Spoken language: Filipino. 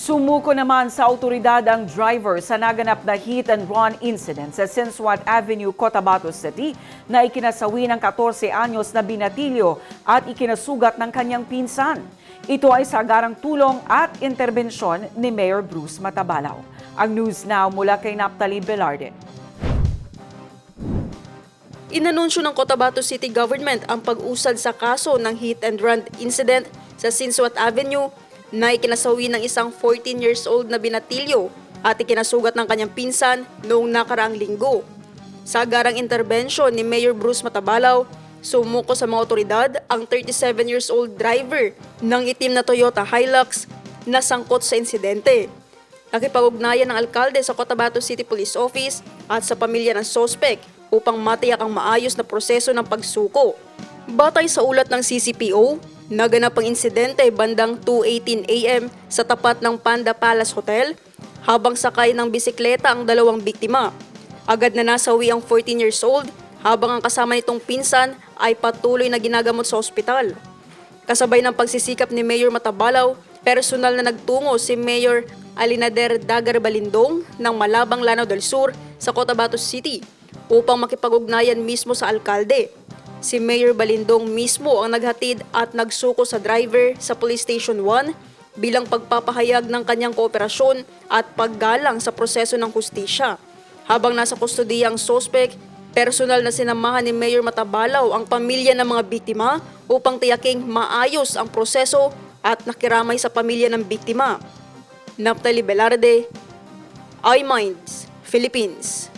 Sumuko naman sa autoridad ang driver sa naganap na hit and run incident sa Sinswat Avenue, Cotabato City na ikinasawi ng 14 anyos na binatilyo at ikinasugat ng kanyang pinsan. Ito ay sa agarang tulong at interbensyon ni Mayor Bruce Matabalaw. Ang news now mula kay Naptali Velarde. Inanunsyo ng Cotabato City Government ang pag-usad sa kaso ng hit and run incident sa Sinswat Avenue na ikinasawi ng isang 14 years old na binatilyo at ikinasugat ng kanyang pinsan noong nakaraang linggo. Sa agarang interbensyon ni Mayor Bruce Matabalaw, sumuko sa mga otoridad ang 37 years old driver ng itim na Toyota Hilux na sangkot sa insidente. Nakipag-ugnayan ng alkalde sa Cotabato City Police Office at sa pamilya ng sospek upang matiyak ang maayos na proseso ng pagsuko. Batay sa ulat ng CCPO, naganap ang insidente bandang 2.18 a.m. sa tapat ng Panda Palace Hotel habang sakay ng bisikleta ang dalawang biktima. Agad na nasawi ang 14 years old habang ang kasama nitong pinsan ay patuloy na ginagamot sa ospital. Kasabay ng pagsisikap ni Mayor Matabalaw, personal na nagtungo si Mayor Alinader Dagar Balindong ng Malabang Lanao del Sur sa Cotabato City upang makipag-ugnayan mismo sa alkalde. Si Mayor Balindong mismo ang naghatid at nagsuko sa driver sa Police Station 1 bilang pagpapahayag ng kanyang kooperasyon at paggalang sa proseso ng hustisya. Habang nasa kustodiya ang sospek, personal na sinamahan ni Mayor Matabalaw ang pamilya ng mga biktima upang tiyaking maayos ang proseso at nakiramay sa pamilya ng biktima. Naptali Velarde, iMinds, Philippines.